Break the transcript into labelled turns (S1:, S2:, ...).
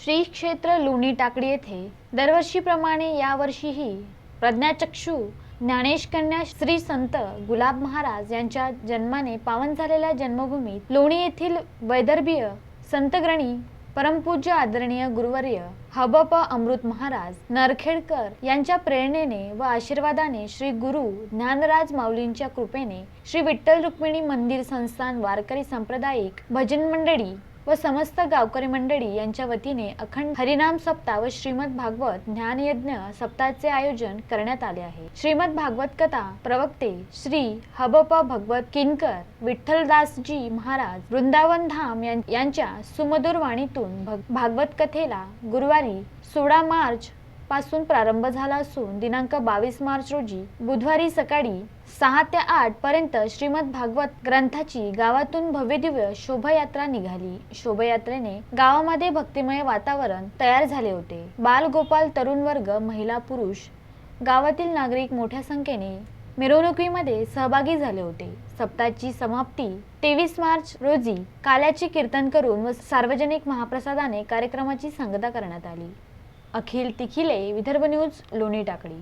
S1: श्री क्षेत्र लोणी टाकडी येथे दरवर्षीप्रमाणे यावर्षीही प्रज्ञाचक्षू ज्ञानेश कन्या श्री संत गुलाब महाराज यांच्या जन्माने पावन झालेल्या जन्मभूमीत लोणी येथील वैदर्भीय संतग्रणी परमपूज्य आदरणीय गुरुवर्य हबप अमृत महाराज नरखेडकर यांच्या प्रेरणेने व आशीर्वादाने श्री गुरु ज्ञानराज माऊलींच्या कृपेने श्री विठ्ठल रुक्मिणी मंदिर संस्थान वारकरी सांप्रदायिक भजन मंडळी व समस्त गावकरी मंडळी यांच्या वतीने अखंड हरिनाम सप्ताह व श्रीमद भागवत ज्ञानयज्ञ सप्ताहाचे आयोजन करण्यात आले आहे. श्रीमद भागवत कथा प्रवक्ते श्री हबप भगवत किनकर विठ्ठलदासजी महाराज वृंदावन धाम यां- यांच्या सुमधुर वाणीतून भग- भागवत कथेला गुरुवारी सोळा मार्च पासून प्रारंभ झाला असून दिनांक बावीस मार्च रोजी बुधवारी सकाळी सहा ते आठ पर्यंत श्रीमद भागवत ग्रंथाची गावातून भव्यदिव्य शोभायात्रा निघाली. शोभायात्रेने गावामध्ये भक्तिमय वातावरण तयार झाले होते. बाल गोपाल तरुण वर्ग महिला पुरुष गावातील नागरिक मोठ्या संख्येने मिरवणुकीमध्ये सहभागी झाले होते. सप्ताहाची समाप्ती तेवीस मार्च रोजी काल्याची कीर्तन करून व सार्वजनिक महाप्रसादाने कार्यक्रमाची सांगता करण्यात आली. अखिल तिखिले विदर्भ न्यूज लोणी टाकळी.